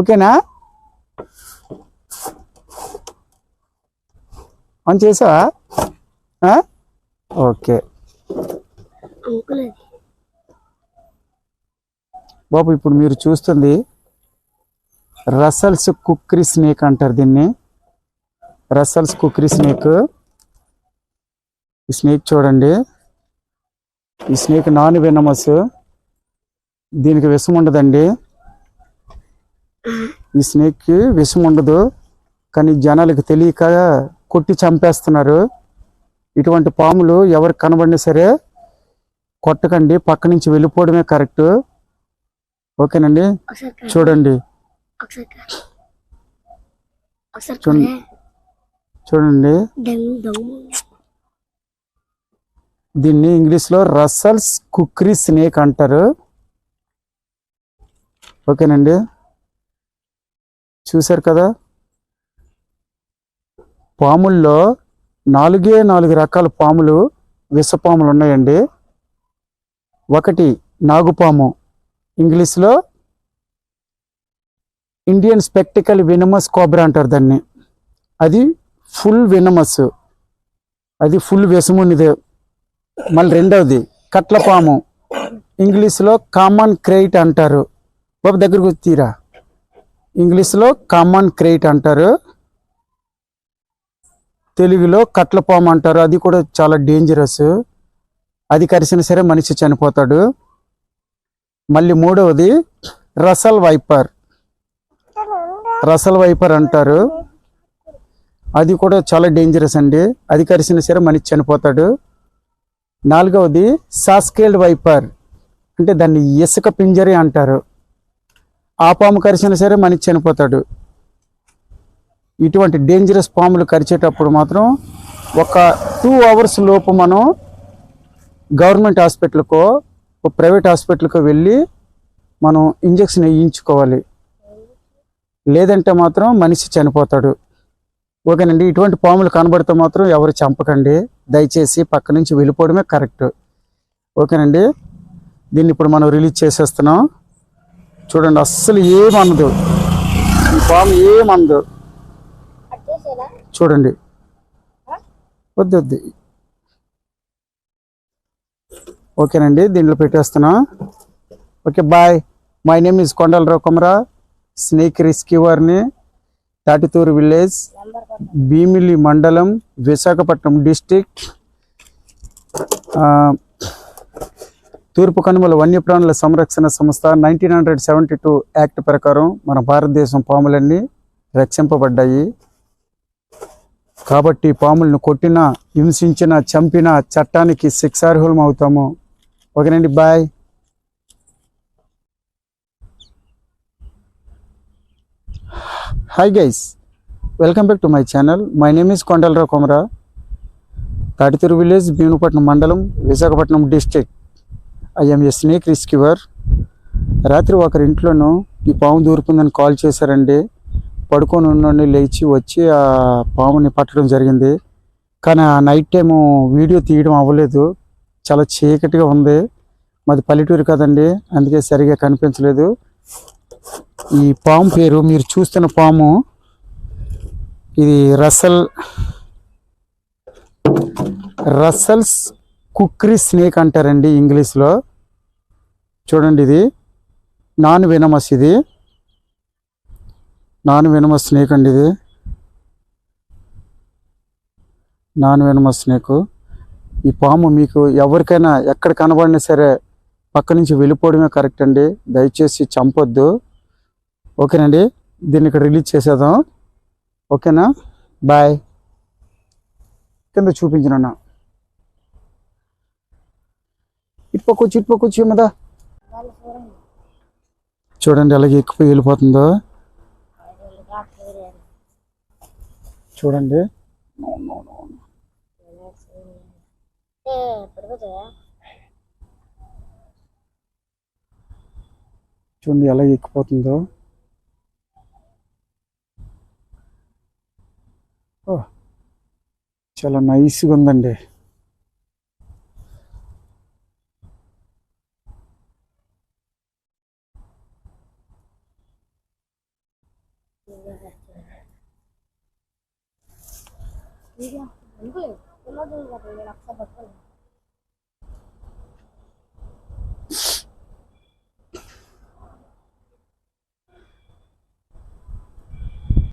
ఓకేనా? ఆన్ చేసావా? ఓకే. బాబు ఇప్పుడు మీరు చూస్తుంది రసల్స్ కుక్రీ స్నేక్ అంటారు దీన్ని. Russell's kukri snake. ఈ స్నేక్ చూడండి. ఈ స్నేక్ నాన్ వెనమస్. దీనికి విషం ఉండదండి. ఈ స్నేక్కి విషం ఉండదు కానీ జనాలకు తెలియక కొట్టి చంపేస్తున్నారు. ఇటువంటి పాములు ఎవరికి కనబడినా సరే కొట్టకండి పక్క నుంచి వెళ్ళిపోవడమే కరెక్ట్. ఓకేనండి? చూడండి. చూడండి. దీన్ని ఇంగ్లీష్లో రసల్స్ కుక్రీ స్నేక్ అంటారు. ఓకేనండి? చూశారు కదా? పాముల్లో నాలుగే నాలుగు రకాల పాములు విషపాములు ఉన్నాయండి. ఒకటి నాగుపాము. ఇంగ్లీష్లో ఇండియన్ స్పెక్టికల్ వినమస్ కోబ్రా అంటారు దాన్ని. అది ఫుల్ వినమస్. అది ఫుల్ విషమునిదే మళ్ళీ రెండవది కట్లపాము. ఇంగ్లీష్లో కామన్ క్రైట్ అంటారు. బాబు దగ్గరకు వచ్చి తీరా. ఇంగ్లీష్లో కామన్ క్రేట్ అంటారు. తెలుగులో కట్లపాము అంటారు. అది కూడా చాలా డేంజరస్ అది కరిసిన సరే మనిషి చనిపోతాడు. మళ్ళీ మూడవది రసల్ వైపర్. రసల్ వైపర్ అంటారు. అది కూడా చాలా డేంజరస్ అండి. అది కరిసిన సరే మనిషి చనిపోతాడు. నాలుగవది సాస్కేల్డ్ వైపర్ అంటే దాన్ని ఇసుక పింజరి అంటారు. ఆ పాము కరిచినా సరే మనిషి చనిపోతాడు. ఇటువంటి డేంజరస్ పాములు కరిచేటప్పుడు మాత్రం ఒక టూ అవర్స్ లోపు మనం గవర్నమెంట్ హాస్పిటల్కో ప్రైవేట్ హాస్పిటల్కో వెళ్ళి మనం ఇంజక్షన్ వేయించుకోవాలి. లేదంటే మాత్రం మనిషి చనిపోతాడు. ఓకేనండి ఇటువంటి పాములు కనబడితే మాత్రం ఎవరు చంపకండి. దయచేసి పక్క నుంచి వెళ్ళిపోవడమే కరెక్ట్. ఓకేనండి దీన్ని ఇప్పుడు మనం రిలీజ్ చేసేస్తున్నాం. చూడండి అస్సలు ఏమనదు ఈ పాము ఏమనదు చూడండి. వద్దు వద్దు. ఓకేనండి దీంట్లో పెట్టేస్తున్నా. Okay bye. My name is Kondalarao Kumara snake రెస్క్యూవర్ని Tatituru village Bheemili మండలం విశాఖపట్నం డిస్టిక్ తూర్పు కనుమల వన్యప్రాణుల సంరక్షణ సంస్థ nineteen hundred seventy two act ప్రకారం మన భారతదేశం పాములన్నీ రక్షింపబడ్డాయి. కాబట్టి పాములను కొట్టిన హింసించిన చంపిన చట్టానికి శిక్షార్హులం అవుతాము. ఓకేనండి bye. Hi guys welcome back to my channel my name is Kondalarao Komara Tatituru village Bheemunipatnam మండలం Visakhapatnam district I am a snake rescuer. రాత్రి ఒకరి ఇంట్లోనూ ఈ పాము దూరుకుందని కాల్ చేశారండి. పడుకొని ఉన్నోడిని లేచి వచ్చి ఆ పాముని పట్టడం జరిగింది. కానీ ఆ నైట్ టైము వీడియో తీయడం అవ్వలేదు. చాలా చీకటిగా ఉంది. మాది పల్లెటూరు కదండి. అందుకే సరిగా కనిపించలేదు. ఈ పాము పేరు మీరు చూస్తున్న పాము ఇది రసల్ రసల్స్ కుక్రీ స్నేక్ అంటారండి ఇంగ్లీష్లో. చూడండి ఇది. నాన్ వెనమస్ ఇది. నాన్ వెనమస్ స్నేక్ అండి ఇది. Non venomous snake. ఈ పాము మీకు ఎవరికైనా ఎక్కడ కనబడినా సరే పక్క నుంచి వెళ్ళిపోవడమే కరెక్ట్ అండి. దయచేసి చంపొద్దు. ఓకేనండి. దీన్ని ఇక్కడ రిలీజ్ చేసేద్దాం. ఓకేనా? బాయ్. కింద చూపించిన ఇటుపక్కొచ్చి ఇటుపక్కొచ్చి ఏమదా? చూడండి అలాగే ఎక్కిపోయి వెళ్ళిపోతుందో? చూడండి. చూడండి ఎలా ఎక్కిపోతుందో? ఓ, చాలా నైస్గా ఉందండి. అనుకోలేదు ఎలా చూడలేదు నేను పట్టుకోలేదు.